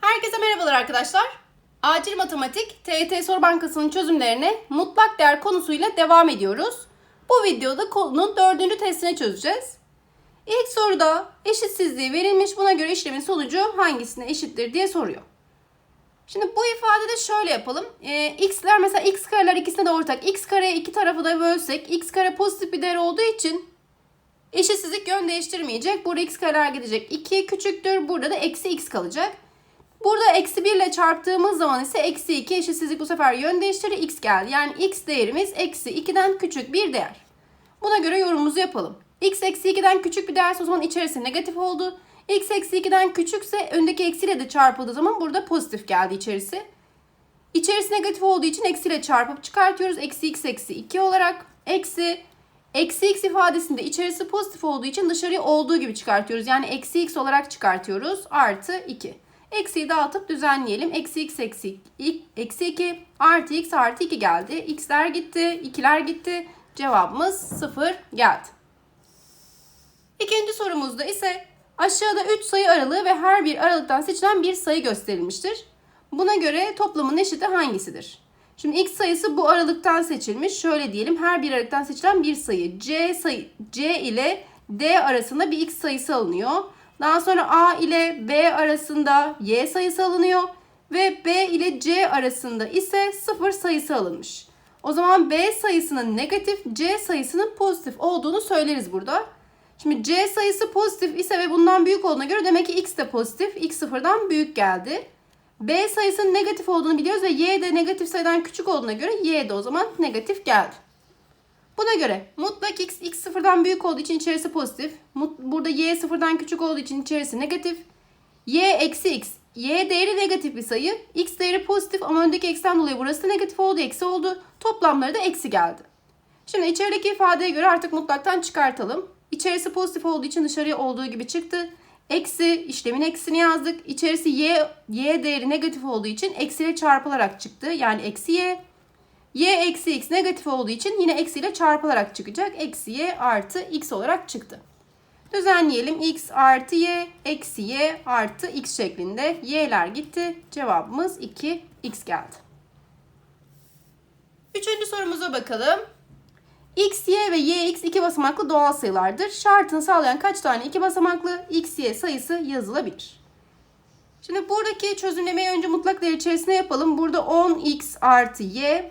Herkese merhabalar arkadaşlar. Acil Matematik TYT Soru Bankası'nın çözümlerine mutlak değer konusuyla devam ediyoruz. Bu videoda konunun dördüncü testini çözeceğiz. İlk soruda eşitsizliği verilmiş buna göre işlemin sonucu hangisine eşittir diye soruyor. Şimdi bu ifadede şöyle yapalım. Ee, x'ler mesela x kareler ikisine de ortak. x kareye iki tarafı da bölsek x kare pozitif bir değer olduğu için eşitsizlik yön değiştirmeyecek. Burada x kareler gidecek. 2 küçüktür. Burada da eksi x kalacak. Burada eksi 1 ile çarptığımız zaman ise eksi 2 eşitsizlik bu sefer yön değiştirir x geldi. Yani x değerimiz eksi 2'den küçük bir değer. Buna göre yorumumuzu yapalım. x eksi 2'den küçük bir değerse o zaman içerisi negatif oldu. x eksi 2'den küçükse öndeki eksiyle de çarpıldığı zaman burada pozitif geldi içerisi. İçerisi negatif olduğu için eksiyle çarpıp çıkartıyoruz. Eksi x eksi 2 olarak. Eksi Eksi x ifadesinde içerisi pozitif olduğu için dışarıya olduğu gibi çıkartıyoruz. Yani eksi x olarak çıkartıyoruz. Artı 2. Eksiyi dağıtıp düzenleyelim. Eksi x eksi, eksi 2 artı x artı 2 geldi. x'ler gitti, 2'ler gitti. Cevabımız 0 geldi. İkinci sorumuzda ise aşağıda 3 sayı aralığı ve her bir aralıktan seçilen bir sayı gösterilmiştir. Buna göre toplamın eşiti hangisidir? Şimdi x sayısı bu aralıktan seçilmiş. Şöyle diyelim her bir aralıktan seçilen bir sayı. C sayı C ile D arasında bir x sayısı alınıyor. Daha sonra A ile B arasında Y sayısı alınıyor ve B ile C arasında ise 0 sayısı alınmış. O zaman B sayısının negatif, C sayısının pozitif olduğunu söyleriz burada. Şimdi C sayısı pozitif ise ve bundan büyük olduğuna göre demek ki X de pozitif. X sıfırdan büyük geldi. B sayısının negatif olduğunu biliyoruz ve Y de negatif sayıdan küçük olduğuna göre Y de o zaman negatif geldi. Buna göre mutlak x, x sıfırdan büyük olduğu için içerisi pozitif. Burada y sıfırdan küçük olduğu için içerisi negatif. y eksi x. y değeri negatif bir sayı. x değeri pozitif ama öndeki eksten dolayı burası da negatif oldu. Eksi oldu. Toplamları da eksi geldi. Şimdi içerideki ifadeye göre artık mutlaktan çıkartalım. İçerisi pozitif olduğu için dışarıya olduğu gibi çıktı. Eksi işlemin eksini yazdık. İçerisi y, y değeri negatif olduğu için eksiyle çarpılarak çıktı. Yani eksi y. y eksi x negatif olduğu için yine eksiyle çarpılarak çıkacak. Eksi y artı x olarak çıktı. Düzenleyelim. x artı y eksi y artı x şeklinde. y'ler gitti. Cevabımız 2 x geldi. Üçüncü sorumuza bakalım. X, Y ve YX iki basamaklı doğal sayılardır. Şartını sağlayan kaç tane iki basamaklı X, Y sayısı yazılabilir? Şimdi buradaki çözümlemeyi önce mutlak değer içerisinde yapalım. Burada 10x artı y.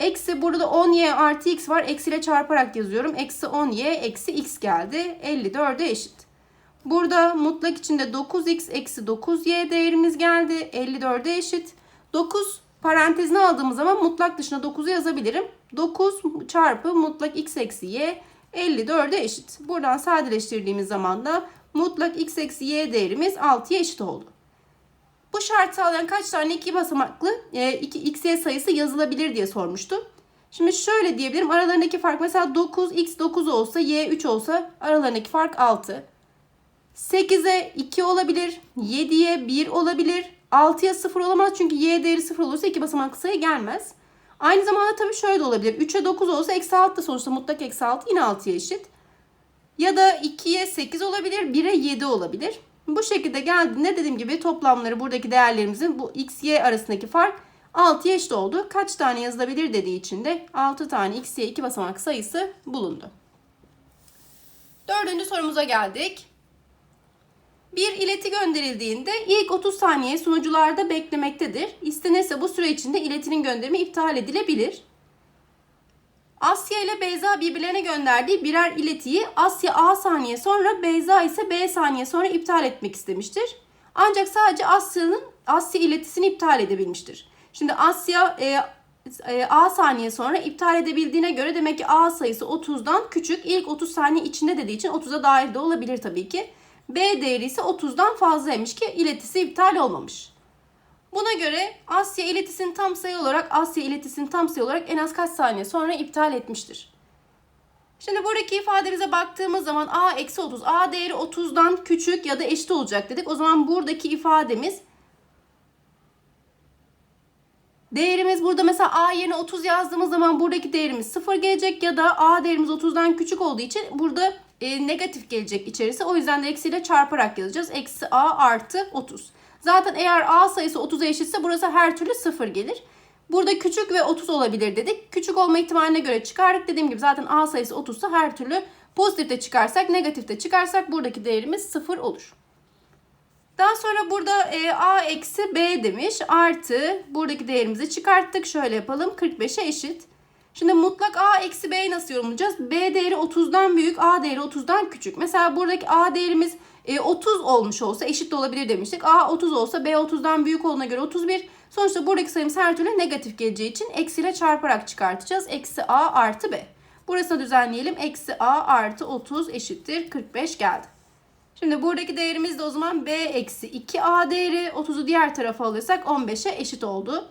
Eksi burada 10y artı x var. Eksiyle çarparak yazıyorum. Eksi 10y eksi x geldi. 54'e eşit. Burada mutlak içinde 9x eksi 9y değerimiz geldi. 54'e eşit. 9 parantezine aldığımız zaman mutlak dışına 9'u yazabilirim. 9 çarpı mutlak x eksi y 54'e eşit. Buradan sadeleştirdiğimiz zaman da mutlak x eksi y değerimiz 6'ya eşit oldu. Bu şart sağlayan kaç tane iki basamaklı e, iki x, y sayısı yazılabilir diye sormuştu. Şimdi şöyle diyebilirim. Aralarındaki fark mesela 9, x 9 olsa, y 3 olsa aralarındaki fark 6. 8'e 2 olabilir. 7'ye 1 olabilir. 6'ya 0 olamaz çünkü y değeri 0 olursa iki basamaklı sayı gelmez. Aynı zamanda tabii şöyle de olabilir. 3'e 9 olsa eksi 6 da sonuçta mutlak eksi 6 yine 6'ya eşit. Ya da 2'ye 8 olabilir. 1'e 7 olabilir. Bu şekilde geldiğinde dediğim gibi toplamları buradaki değerlerimizin bu x, y arasındaki fark 6'ya eşit oldu. Kaç tane yazılabilir dediği için de 6 tane x, y 2 basamak sayısı bulundu. Dördüncü sorumuza geldik. Bir ileti gönderildiğinde ilk 30 saniye sunucularda beklemektedir. İstenirse bu süre içinde iletinin gönderimi iptal edilebilir. Asya ile Beyza birbirlerine gönderdiği birer iletiyi Asya A saniye sonra Beyza ise B saniye sonra iptal etmek istemiştir. Ancak sadece Asya'nın Asya iletisini iptal edebilmiştir. Şimdi Asya e, e, A saniye sonra iptal edebildiğine göre demek ki A sayısı 30'dan küçük. İlk 30 saniye içinde dediği için 30'a dahil de olabilir tabii ki. B değeri ise 30'dan fazlaymış ki iletisi iptal olmamış. Buna göre Asya iletisini tam sayı olarak Asya iletisini tam sayı olarak en az kaç saniye sonra iptal etmiştir. Şimdi buradaki ifademize baktığımız zaman A eksi 30. A değeri 30'dan küçük ya da eşit olacak dedik. O zaman buradaki ifademiz Değerimiz burada mesela A yerine 30 yazdığımız zaman buradaki değerimiz 0 gelecek ya da A değerimiz 30'dan küçük olduğu için burada e, negatif gelecek içerisi. O yüzden de eksiyle çarparak yazacağız. Eksi a artı 30. Zaten eğer a sayısı 30'a eşitse burası her türlü 0 gelir. Burada küçük ve 30 olabilir dedik. Küçük olma ihtimaline göre çıkardık. Dediğim gibi zaten a sayısı 30 ise her türlü pozitifte çıkarsak negatifte çıkarsak buradaki değerimiz 0 olur. Daha sonra burada e, a eksi b demiş. Artı buradaki değerimizi çıkarttık. Şöyle yapalım. 45'e eşit. Şimdi mutlak a eksi b'yi nasıl yorumlayacağız? b değeri 30'dan büyük, a değeri 30'dan küçük. Mesela buradaki a değerimiz e, 30 olmuş olsa eşit de olabilir demiştik. a 30 olsa b 30'dan büyük olduğuna göre 31. Sonuçta buradaki sayımız her türlü negatif geleceği için eksiyle çarparak çıkartacağız. Eksi a artı b. Burasını düzenleyelim. Eksi a artı 30 eşittir 45 geldi. Şimdi buradaki değerimiz de o zaman b eksi 2a değeri. 30'u diğer tarafa alırsak 15'e eşit oldu.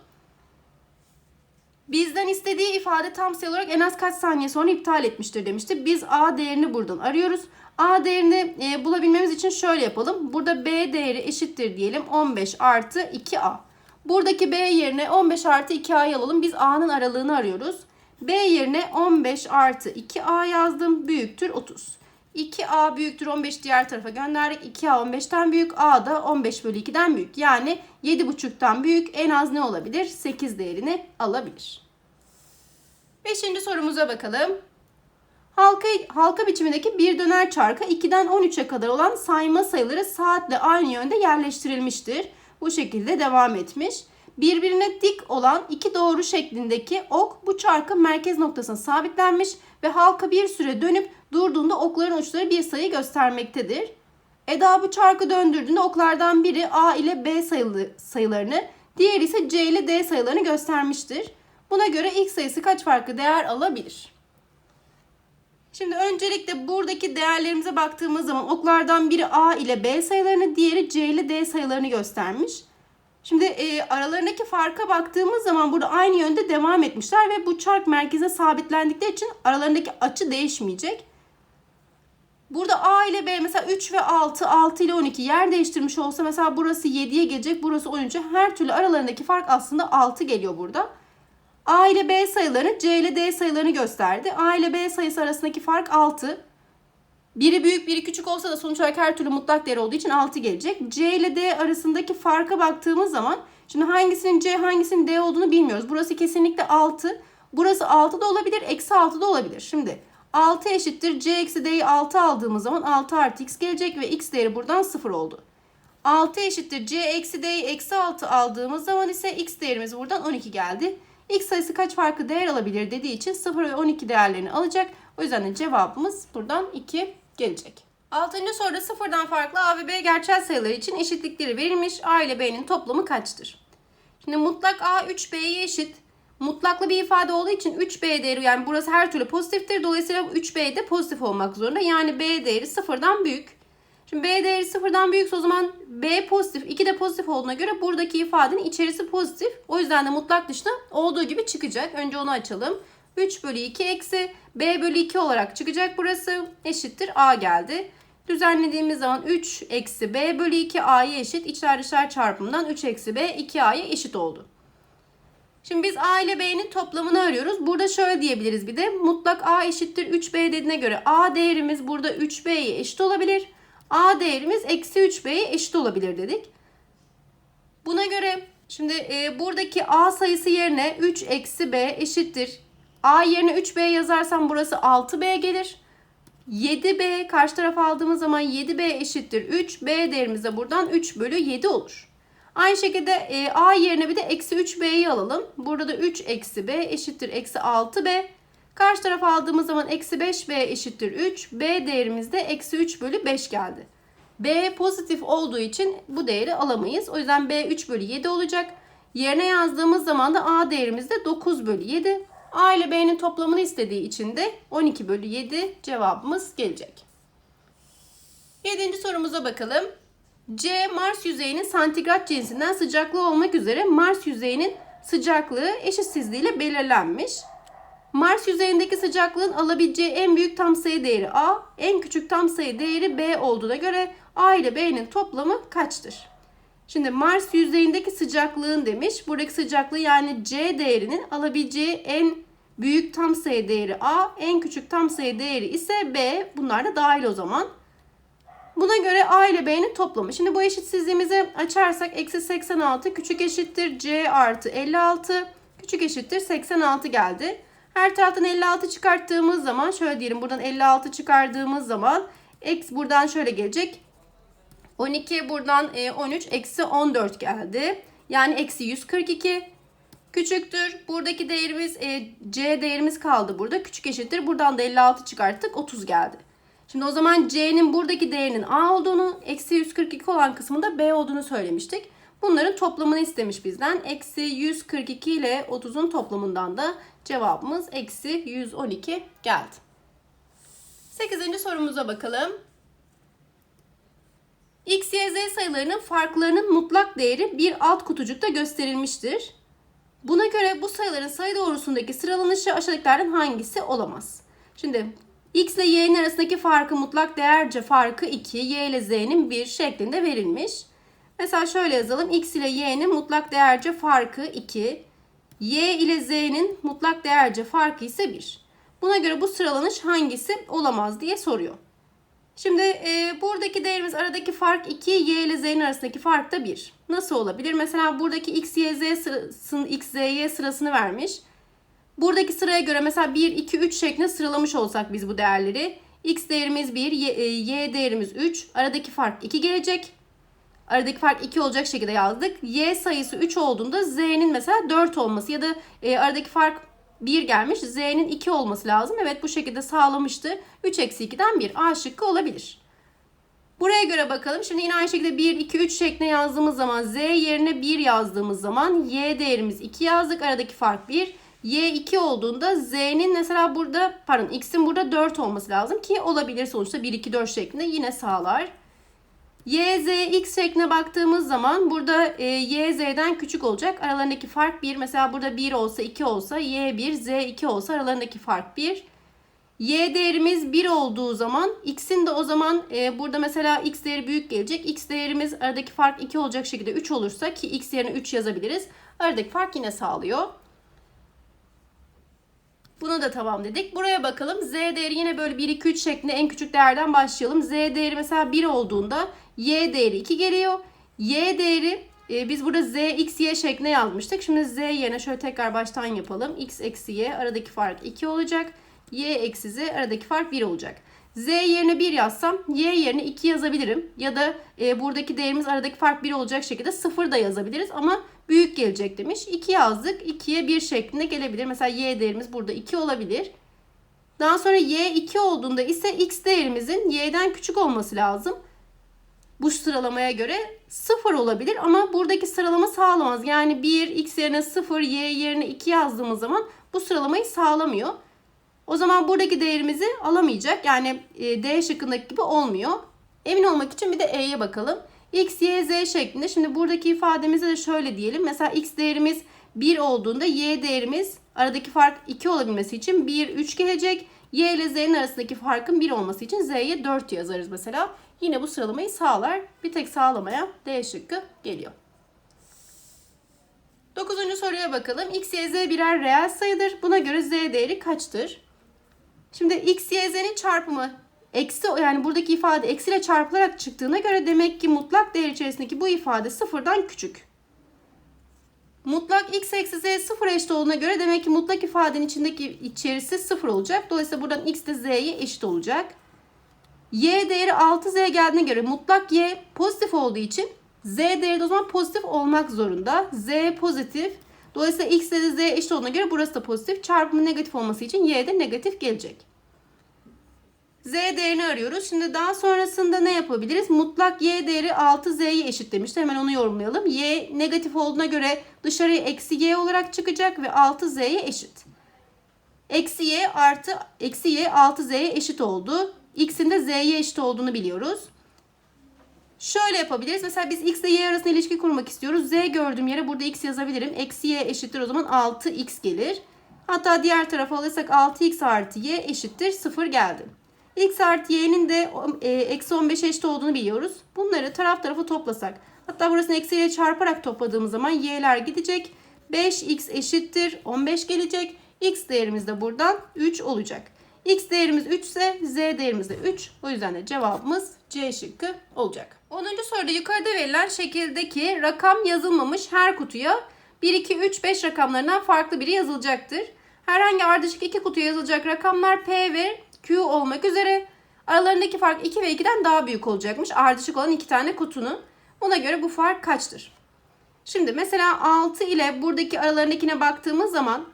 Bizden istediği ifade tam sayı olarak en az kaç saniye sonra iptal etmiştir demişti. Biz a değerini buradan arıyoruz. A değerini e, bulabilmemiz için şöyle yapalım. Burada B değeri eşittir diyelim 15 artı 2A. Buradaki B yerine 15 artı 2A'yı alalım. Biz A'nın aralığını arıyoruz. B yerine 15 artı 2A yazdım. Büyüktür 30. 2A büyüktür 15 diğer tarafa gönderdik. 2A 15'ten büyük. A da 15 bölü 2'den büyük. Yani 7,5'tan büyük en az ne olabilir? 8 değerini alabilir. Beşinci sorumuza bakalım. Halka, halka biçimindeki bir döner çarka 2'den 13'e kadar olan sayma sayıları saatle aynı yönde yerleştirilmiştir. Bu şekilde devam etmiş. Birbirine dik olan iki doğru şeklindeki ok bu çarkın merkez noktasına sabitlenmiş ve halka bir süre dönüp durduğunda okların uçları bir sayı göstermektedir. Eda bu çarkı döndürdüğünde oklardan biri A ile B sayılı, sayılarını, diğeri ise C ile D sayılarını göstermiştir. Buna göre ilk sayısı kaç farklı değer alabilir? Şimdi öncelikle buradaki değerlerimize baktığımız zaman oklardan biri A ile B sayılarını, diğeri C ile D sayılarını göstermiş. Şimdi e, aralarındaki farka baktığımız zaman burada aynı yönde devam etmişler ve bu çark merkeze sabitlendikleri için aralarındaki açı değişmeyecek. Burada A ile B mesela 3 ve 6, 6 ile 12 yer değiştirmiş olsa mesela burası 7'ye gelecek, burası 13'e. Her türlü aralarındaki fark aslında 6 geliyor burada. A ile B sayılarını C ile D sayılarını gösterdi. A ile B sayısı arasındaki fark 6. Biri büyük biri küçük olsa da sonuç olarak her türlü mutlak değer olduğu için 6 gelecek. C ile D arasındaki farka baktığımız zaman şimdi hangisinin C hangisinin D olduğunu bilmiyoruz. Burası kesinlikle 6. Burası 6 da olabilir eksi 6 da olabilir. Şimdi 6 eşittir C eksi D'yi 6 aldığımız zaman 6 artı x gelecek ve x değeri buradan 0 oldu. 6 eşittir C eksi D'yi eksi 6 aldığımız zaman ise x değerimiz buradan 12 geldi. X sayısı kaç farklı değer alabilir dediği için 0 ve 12 değerlerini alacak. O yüzden de cevabımız buradan 2 gelecek. Altıncı soruda sıfırdan farklı A ve B gerçel sayıları için eşitlikleri verilmiş. A ile B'nin toplamı kaçtır? Şimdi mutlak A 3B'ye eşit. Mutlaklı bir ifade olduğu için 3B değeri yani burası her türlü pozitiftir. Dolayısıyla 3B de pozitif olmak zorunda. Yani B değeri sıfırdan büyük. Şimdi B değeri sıfırdan büyükse o zaman B pozitif, 2 de pozitif olduğuna göre buradaki ifadenin içerisi pozitif. O yüzden de mutlak dışta olduğu gibi çıkacak. Önce onu açalım. 3 bölü 2 eksi B bölü 2 olarak çıkacak burası. Eşittir A geldi. Düzenlediğimiz zaman 3 eksi B bölü 2 A'ya eşit. İçler dışlar çarpımından 3 eksi B 2 A'ya eşit oldu. Şimdi biz A ile B'nin toplamını arıyoruz. Burada şöyle diyebiliriz bir de. Mutlak A eşittir 3B dediğine göre A değerimiz burada 3B'ye eşit olabilir. A değerimiz eksi 3B'ye eşit olabilir dedik. Buna göre şimdi e, buradaki A sayısı yerine 3 eksi B eşittir. A yerine 3B yazarsam burası 6B gelir. 7B karşı tarafa aldığımız zaman 7B eşittir 3. B değerimiz de buradan 3 bölü 7 olur. Aynı şekilde e, A yerine bir de eksi 3B'yi alalım. Burada da 3 eksi B eşittir eksi 6B. Karşı tarafa aldığımız zaman eksi 5B eşittir 3. B değerimiz de eksi 3 bölü 5 geldi. B pozitif olduğu için bu değeri alamayız. O yüzden B 3 bölü 7 olacak. Yerine yazdığımız zaman da A değerimiz de 9 bölü 7. A ile B'nin toplamını istediği için de 12 bölü 7 cevabımız gelecek. Yedinci sorumuza bakalım. C Mars yüzeyinin santigrat cinsinden sıcaklığı olmak üzere Mars yüzeyinin sıcaklığı eşitsizliğiyle belirlenmiş. Mars yüzeyindeki sıcaklığın alabileceği en büyük tam sayı değeri A, en küçük tam sayı değeri B olduğuna göre A ile B'nin toplamı kaçtır? Şimdi Mars yüzeyindeki sıcaklığın demiş. Buradaki sıcaklığı yani C değerinin alabileceği en Büyük tam sayı değeri A, en küçük tam sayı değeri ise B. Bunlar da dahil o zaman. Buna göre A ile B'nin toplamı. Şimdi bu eşitsizliğimizi açarsak eksi 86 küçük eşittir C artı 56 küçük eşittir 86 geldi. Her taraftan 56 çıkarttığımız zaman şöyle diyelim buradan 56 çıkardığımız zaman x buradan şöyle gelecek. 12 buradan e, 13 eksi 14 geldi. Yani eksi 142 küçüktür. Buradaki değerimiz e, c değerimiz kaldı burada. Küçük eşittir. Buradan da 56 çıkarttık 30 geldi. Şimdi o zaman c'nin buradaki değerinin a olduğunu eksi 142 olan kısmında b olduğunu söylemiştik. Bunların toplamını istemiş bizden. Eksi 142 ile 30'un toplamından da cevabımız eksi 112 geldi. 8. sorumuza bakalım. X, Y, Z sayılarının farklarının mutlak değeri bir alt kutucukta gösterilmiştir. Buna göre bu sayıların sayı doğrusundaki sıralanışı aşağıdakilerden hangisi olamaz? Şimdi X ile Y'nin arasındaki farkı mutlak değerce farkı 2, Y ile Z'nin 1 şeklinde verilmiş. Mesela şöyle yazalım. X ile Y'nin mutlak değerce farkı 2, Y ile Z'nin mutlak değerce farkı ise 1. Buna göre bu sıralanış hangisi olamaz diye soruyor. Şimdi e, buradaki değerimiz aradaki fark 2, y ile z'nin arasındaki fark da 1. Nasıl olabilir? Mesela buradaki x, y, z sırasını, x, z, y sırasını vermiş. Buradaki sıraya göre mesela 1, 2, 3 şeklinde sıralamış olsak biz bu değerleri. x değerimiz 1, y, e, y değerimiz 3. Aradaki fark 2 gelecek. Aradaki fark 2 olacak şekilde yazdık. Y sayısı 3 olduğunda z'nin mesela 4 olması ya da e, aradaki fark 1 gelmiş. Z'nin 2 olması lazım. Evet bu şekilde sağlamıştı. 3 eksi 2'den 1. A şıkkı olabilir. Buraya göre bakalım. Şimdi yine aynı şekilde 1, 2, 3 şeklinde yazdığımız zaman Z yerine 1 yazdığımız zaman Y değerimiz 2 yazdık. Aradaki fark 1. Y 2 olduğunda Z'nin mesela burada pardon X'in burada 4 olması lazım ki olabilir sonuçta 1, 2, 4 şeklinde yine sağlar. Y, Z, X şekline baktığımız zaman burada e, Y, Z'den küçük olacak. Aralarındaki fark 1. Mesela burada 1 olsa 2 olsa Y 1, Z 2 olsa aralarındaki fark 1. Y değerimiz 1 olduğu zaman X'in de o zaman e, burada mesela X değeri büyük gelecek. X değerimiz aradaki fark 2 olacak şekilde 3 olursa ki X yerine 3 yazabiliriz. Aradaki fark yine sağlıyor. Bunu da tamam dedik. Buraya bakalım. Z değeri yine böyle 1, 2, 3 şeklinde en küçük değerden başlayalım. Z değeri mesela 1 olduğunda Y değeri 2 geliyor. Y değeri e, biz burada Z, X, Y şeklinde yazmıştık. Şimdi Z yerine şöyle tekrar baştan yapalım. X eksi Y aradaki fark 2 olacak. Y eksi Z aradaki fark 1 olacak. Z yerine 1 yazsam Y yerine 2 yazabilirim. Ya da e, buradaki değerimiz aradaki fark 1 olacak şekilde 0 da yazabiliriz. Ama büyük gelecek demiş. 2 yazdık. 2'ye 1 şeklinde gelebilir. Mesela Y değerimiz burada 2 olabilir. Daha sonra Y 2 olduğunda ise X değerimizin Y'den küçük olması lazım. Bu sıralamaya göre 0 olabilir ama buradaki sıralama sağlamaz. Yani 1, X yerine 0, Y yerine 2 yazdığımız zaman bu sıralamayı sağlamıyor. O zaman buradaki değerimizi alamayacak. Yani e, D şıkkındaki gibi olmuyor. Emin olmak için bir de E'ye bakalım. X, Y, Z şeklinde. Şimdi buradaki ifademize de şöyle diyelim. Mesela X değerimiz 1 olduğunda Y değerimiz aradaki fark 2 olabilmesi için 1, 3 gelecek. Y ile Z'nin arasındaki farkın 1 olması için Z'ye 4 yazarız mesela. Yine bu sıralamayı sağlar. Bir tek sağlamaya D şıkkı geliyor. Dokuzuncu soruya bakalım. X, Y, Z birer reel sayıdır. Buna göre Z değeri kaçtır? Şimdi X, Y, Z'nin çarpımı eksi yani buradaki ifade eksiyle çarpılarak çıktığına göre demek ki mutlak değer içerisindeki bu ifade sıfırdan küçük. Mutlak x eksi z sıfır eşit olduğuna göre demek ki mutlak ifadenin içindeki içerisi sıfır olacak. Dolayısıyla buradan x de z'ye eşit olacak. y değeri 6z geldiğine göre mutlak y pozitif olduğu için z değeri de o zaman pozitif olmak zorunda. z pozitif. Dolayısıyla x de z eşit olduğuna göre burası da pozitif. Çarpımı negatif olması için y de negatif gelecek. Z değerini arıyoruz. Şimdi daha sonrasında ne yapabiliriz? Mutlak Y değeri 6Z'ye eşit demişti. Hemen onu yorumlayalım. Y negatif olduğuna göre dışarıya eksi Y olarak çıkacak ve 6Z'ye eşit. Eksi Y artı eksi Y 6Z'ye eşit oldu. X'in de Z'ye eşit olduğunu biliyoruz. Şöyle yapabiliriz. Mesela biz X ile Y arasında ilişki kurmak istiyoruz. Z gördüğüm yere burada X yazabilirim. Eksi Y eşittir o zaman 6X gelir. Hatta diğer tarafa alırsak 6X artı Y eşittir 0 geldi. X artı y'nin de e, eksi 15 eşit olduğunu biliyoruz. Bunları taraf tarafa toplasak. Hatta burasını eksiyle çarparak topladığımız zaman y'ler gidecek. 5x eşittir 15 gelecek. X değerimiz de buradan 3 olacak. X değerimiz 3 ise Z değerimiz de 3. O yüzden de cevabımız C şıkkı olacak. 10. soruda yukarıda verilen şekildeki rakam yazılmamış her kutuya 1, 2, 3, 5 rakamlarından farklı biri yazılacaktır. Herhangi ardışık iki kutuya yazılacak rakamlar P ve Q olmak üzere aralarındaki fark 2 ve 2'den daha büyük olacakmış. Ardışık olan iki tane kutunun. Buna göre bu fark kaçtır? Şimdi mesela 6 ile buradaki aralarındakine baktığımız zaman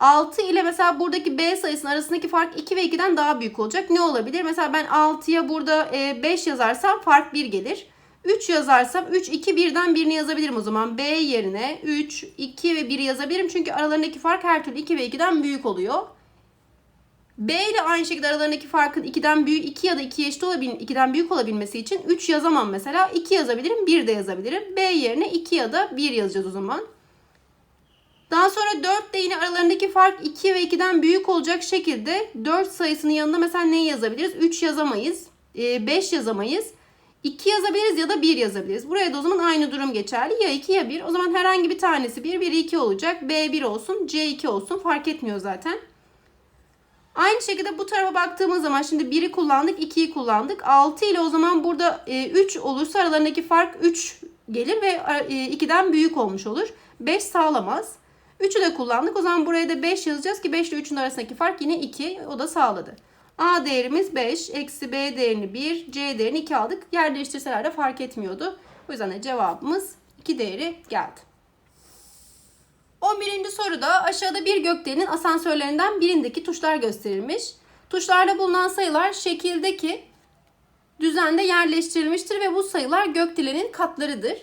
6 ile mesela buradaki B sayısının arasındaki fark 2 ve 2'den daha büyük olacak. Ne olabilir? Mesela ben 6'ya burada 5 yazarsam fark 1 gelir. 3 yazarsam 3, 2, 1'den birini yazabilirim o zaman. B yerine 3, 2 ve 1'i yazabilirim. Çünkü aralarındaki fark her türlü 2 ve 2'den büyük oluyor. B ile aynı şekilde aralarındaki farkın 2'den büyük 2 ya da 2'ye eşit olabil 2'den büyük olabilmesi için 3 yazamam mesela. 2 yazabilirim, 1 de yazabilirim. B yerine 2 ya da 1 yazacağız o zaman. Daha sonra 4 de yine aralarındaki fark 2 ve 2'den büyük olacak şekilde 4 sayısının yanına mesela neyi yazabiliriz? 3 yazamayız, 5 yazamayız. 2 yazabiliriz ya da 1 yazabiliriz. Buraya da o zaman aynı durum geçerli. Ya 2 ya 1. O zaman herhangi bir tanesi 1, biri 2 olacak. B 1 olsun, C 2 olsun. Fark etmiyor zaten. Aynı şekilde bu tarafa baktığımız zaman şimdi 1'i kullandık, 2'yi kullandık. 6 ile o zaman burada 3 olursa aralarındaki fark 3 gelir ve 2'den büyük olmuş olur. 5 sağlamaz. 3'ü de kullandık. O zaman buraya da 5 yazacağız ki 5 ile 3'ün arasındaki fark yine 2. O da sağladı. A değerimiz 5. Eksi B değerini 1. C değerini 2 aldık. Yer değiştirseler de fark etmiyordu. O yüzden de cevabımız 2 değeri geldi. 11. soruda aşağıda bir gökdelenin asansörlerinden birindeki tuşlar gösterilmiş. Tuşlarda bulunan sayılar şekildeki düzende yerleştirilmiştir ve bu sayılar gökdelenin katlarıdır.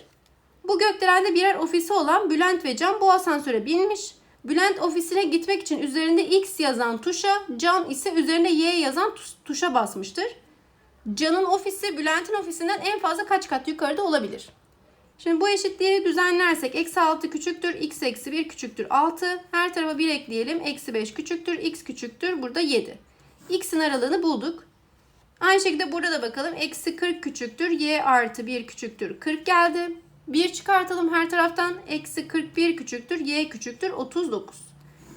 Bu gökdelende birer ofisi olan Bülent ve Can bu asansöre binmiş. Bülent ofisine gitmek için üzerinde X yazan tuşa, Can ise üzerinde Y yazan tuşa basmıştır. Can'ın ofisi Bülent'in ofisinden en fazla kaç kat yukarıda olabilir? Şimdi bu eşitliği düzenlersek eksi 6 küçüktür, x eksi 1 küçüktür 6. Her tarafa 1 ekleyelim. Eksi 5 küçüktür, x küçüktür. Burada 7. x'in aralığını bulduk. Aynı şekilde burada da bakalım. Eksi 40 küçüktür, y artı 1 küçüktür 40 geldi. 1 çıkartalım her taraftan. Eksi 41 küçüktür, y küçüktür 39.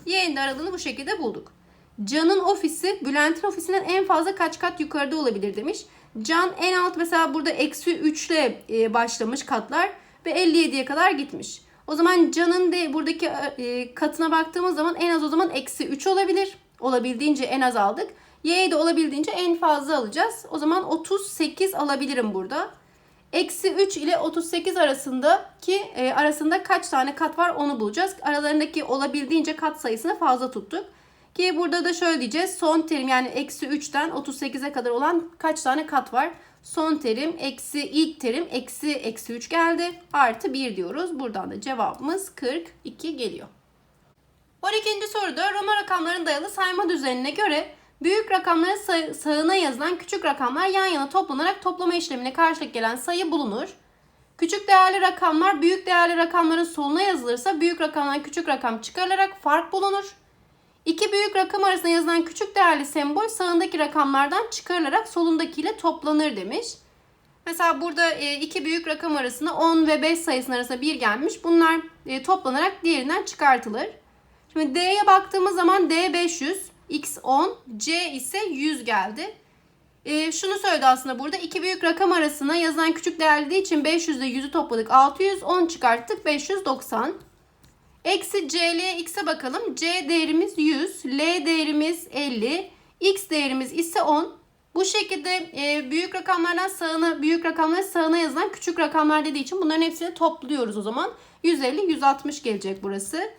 y'nin de aralığını bu şekilde bulduk. Can'ın ofisi Bülent'in ofisinden en fazla kaç kat yukarıda olabilir demiş. Can en alt mesela burada eksi 3 ile e, başlamış katlar ve 57'ye kadar gitmiş. O zaman Can'ın de buradaki e, katına baktığımız zaman en az o zaman eksi 3 olabilir. Olabildiğince en az aldık. Y'yi de olabildiğince en fazla alacağız. O zaman 38 alabilirim burada. Eksi 3 ile 38 arasındaki e, arasında kaç tane kat var onu bulacağız. Aralarındaki olabildiğince kat sayısını fazla tuttuk. Ki burada da şöyle diyeceğiz. Son terim yani eksi 3'ten 38'e kadar olan kaç tane kat var? Son terim eksi ilk terim eksi eksi 3 geldi. Artı 1 diyoruz. Buradan da cevabımız 42 geliyor. 12. soruda Roma rakamların dayalı sayma düzenine göre büyük rakamların sağına yazılan küçük rakamlar yan yana toplanarak toplama işlemine karşılık gelen sayı bulunur. Küçük değerli rakamlar büyük değerli rakamların soluna yazılırsa büyük rakamdan küçük rakam çıkarılarak fark bulunur. İki büyük rakam arasında yazılan küçük değerli sembol sağındaki rakamlardan çıkarılarak solundakiyle toplanır demiş. Mesela burada e, iki büyük rakam arasında 10 ve 5 sayısının arasında 1 gelmiş. Bunlar e, toplanarak diğerinden çıkartılır. Şimdi D'ye baktığımız zaman D 500, X 10, C ise 100 geldi. E, şunu söyledi aslında burada. iki büyük rakam arasına yazılan küçük değerli için 500 ile 100'ü topladık. 600, 10 çıkarttık. 590. Eksi CL x'e bakalım. C değerimiz 100. L değerimiz 50. X değerimiz ise 10. Bu şekilde e, büyük rakamlardan sağına, büyük rakamların sağına yazılan küçük rakamlar dediği için bunların hepsini topluyoruz o zaman. 150, 160 gelecek burası.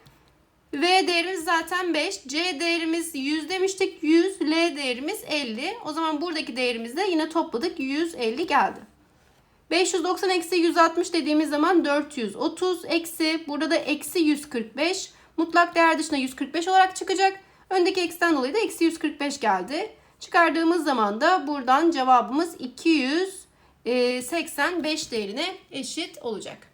V değerimiz zaten 5. C değerimiz 100 demiştik. 100. L değerimiz 50. O zaman buradaki değerimizde yine topladık. 150 geldi. 590 eksi 160 dediğimiz zaman 430 eksi burada da eksi 145 mutlak değer dışında 145 olarak çıkacak. Öndeki eksiden dolayı da eksi 145 geldi. Çıkardığımız zaman da buradan cevabımız 285 değerine eşit olacak.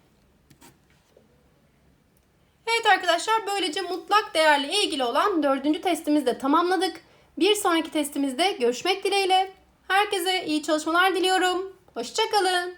Evet arkadaşlar böylece mutlak değerle ilgili olan dördüncü testimizi de tamamladık. Bir sonraki testimizde görüşmek dileğiyle. Herkese iyi çalışmalar diliyorum. Hoşçakalın.